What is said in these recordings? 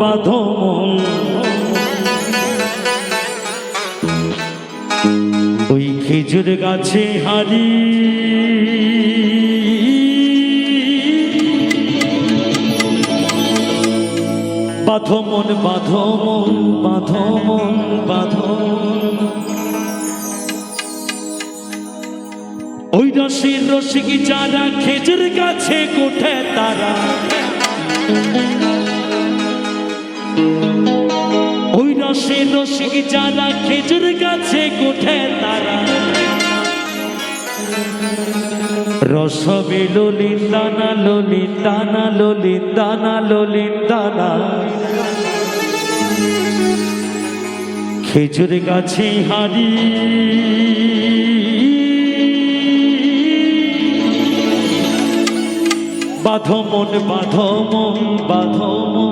বাঁধো মন। ওই খেজুর গাছে হারি। বাঁধো মন বাঁধো মন বাঁধো মন, বাঁধো ওই রসের রসিকি যারা খেজুর গাছে কোঠে তারা। রসের রসিকি যারা খেজুর গাছে কোঠে তারা। রসবে ললিন দানা ললিন দানা ললিন দানা ললিন দানা খেজুর গাছে হারি বাঁধো মন বাঁধো মন বাঁধো মন।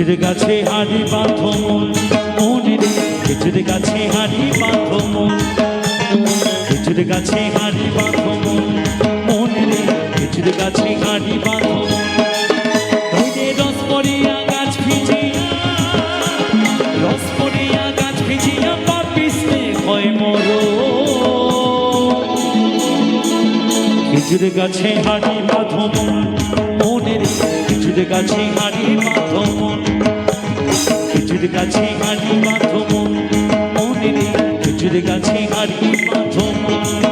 খেজুর গাছে হাড়ি বাঁধো মনে রে। খেজুর গাছে হাড়ি বাঁধো খেজুর গাছে হাড়ি বাঁধো মনে রে। খেজুর গাছে হাড়ি বাঁধো কিছুর গাছে হাড়ি মনে রে। কিছুর গাছে হাড়ি মাধব খেজুর গাছে হাড়ি বাঁধো মন মনে রে খেজুর গাছে হাড়ি মন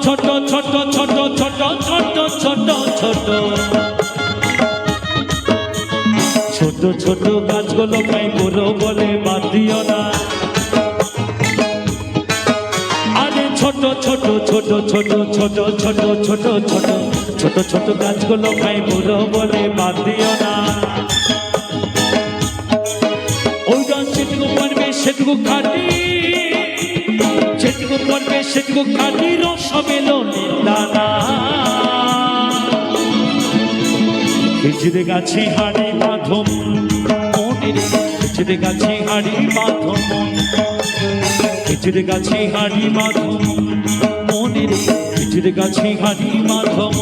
ছোট ছোট ছোট ছোট ছোট ছোট ছোট ছোট ছোট গাছগুলো খাই বড় বলে বাদ দিও না আরে ছোট ছোট ছোট ছোট ছোট ছোট ছোট ছোট ছোট ছোট গাছগুলো খাই বড় বলে বাদ দিও না ওইটা সেটুকু পারবে সেটুকু পারবে সেটুকু খাটি রসমেলনের দানা খিচড়ে গাছে হাড়ি মাধম মনের খিচড়ে গাছে হাড়ি মাধম খিচড়ে গাছে হাড়ি মাধম মনের খিচড়ে গাছে হাড়ি মাধম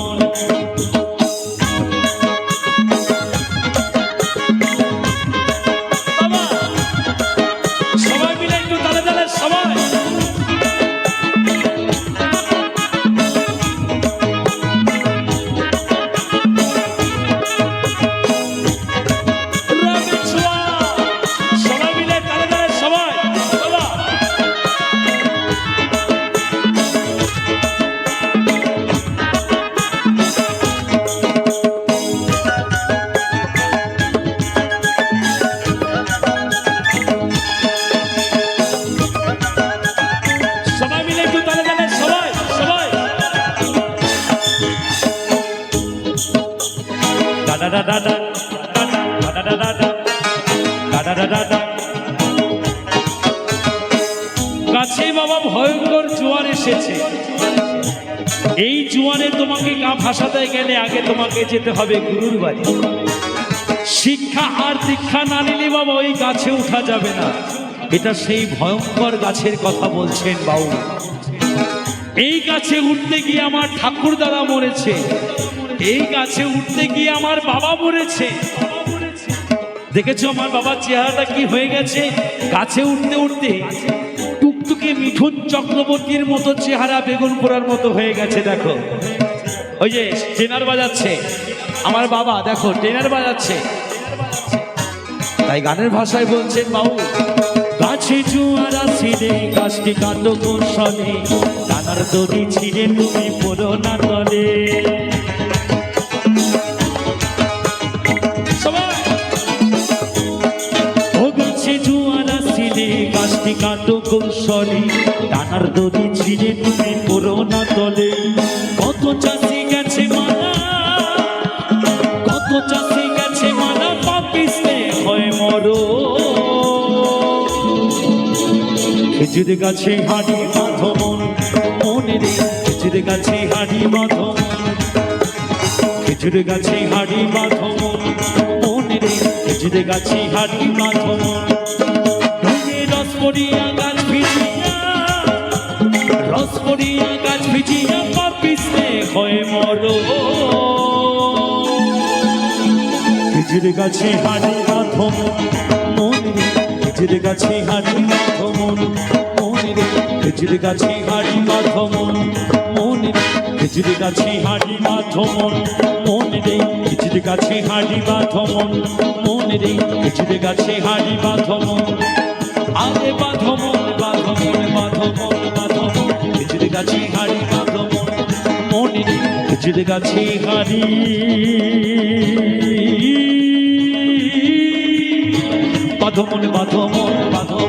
কাছে বাবা ভয়ঙ্কর জোয়ার এসেছে। এই জোয়ারে তোমাকে গা ভাসাতে গেলে আগে তোমাকে যেতে হবে গুরুর বাড়ি। শিক্ষা আর দীক্ষা না নিলে বাবা ওই গাছে উঠা যাবে না। এটা সেই ভয়ঙ্কর গাছের কথা বলছেন বাবু। এই গাছে উঠতে গিয়ে আমার ঠাকুর দ্বারা মরেছে। এই গাছে উঠতে গিয়ে আমার বাবা মরেছে। দেখেছ আমার বাবার চেহারাটা কি হয়ে গেছে? গাছে উঠতে উঠতে টুকটুকে মিঠুন চক্রবর্তীর মতো চেহারা বেগুন পোড়ার মতো হয়ে গেছে, দেখো। ওই যে ট্রেনার বাজাচ্ছে। আমার বাবা, দেখো, ট্রেনার বাজাচ্ছে। তাই গানের ভাষায় বলছেন, বাবু, গাছে জুয়ার আসিলে গাছটি কাটো কৌশলে দানার দড়ি ছিঁড়ে তুমি পড়ো না তলে। কৌশলে দানার দড়ি ছিঁড়ে তুমি পড়ো না তলে কত চাষি গেছে মানা কত চাষি গেছে মানা পাপিসে হয় মরো। খেজুর গাছে হাড়ি বাঁধমন মনে রে, খেজুর গাছে হাড়ি বাঁধমন খেজুর গাছে হাড়ি বাঁধমন মনে রে, খেজুর গাছে হাড়ি রঙে রস পড়িয়া ভিজিয়া রস পড়িয়া গাছ ভিজিয়া পাপিসে হয় মরো। খেজুর গাছে হাড়ি বাঁধমন মনে রে খেজুর গাছে হাড়ি বাঁধমন মনে রে। খেজুর গাছে হাড়ি বাঁধমন মনে রে। খেজুর গাছে হাড়ি বাঁধমন মনে রে। খেজুর গাছে হাড়ি বাঁধমন মনে রে। খেজুর গাছে হাড়ি বাঁধমন আরে বাঁধমন বাঁধমন গাছি হাড়ি বাঁধো মনে মনে খেজুর গাছি হাড়ি বাঁধো মনে বাঁধো মন বাঁধো